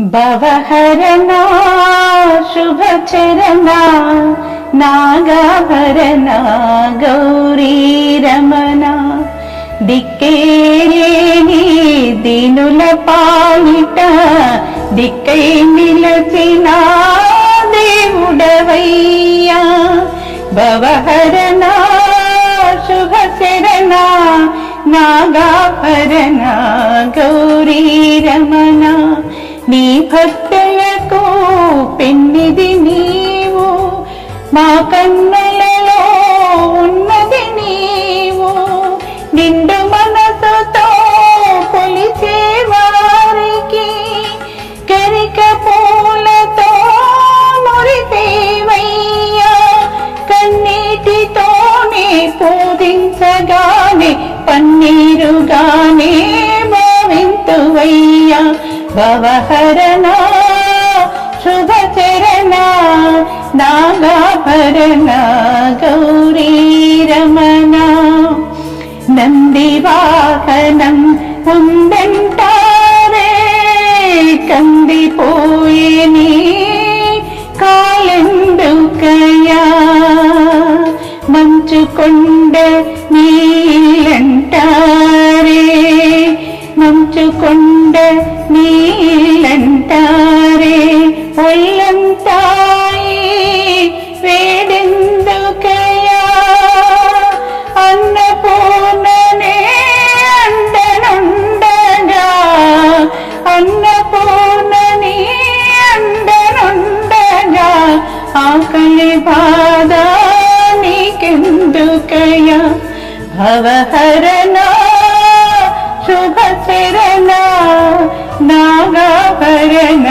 భవహరణ శుభచరణ నాగాభరణ గౌరీ రమణ దిక్కేలేని దీనుల పాలిట దిక్కై నిలచిన దేవుడవయ్యా. భవహరణ శుభచరణ నాగాభరణ గౌరీ రమణ నీ భక్తులకు పెన్నిది నీవు మా కన్నా భవహరణ శుభచరణ నాగాభరణ గౌరీ రమణ నందివాహనం ఉందంటారే కందిపోయే నీ కాలెందుకయా మంచు కొండ నీకెందుకయా భవహరణ శుభచరణ నాగాభరణ.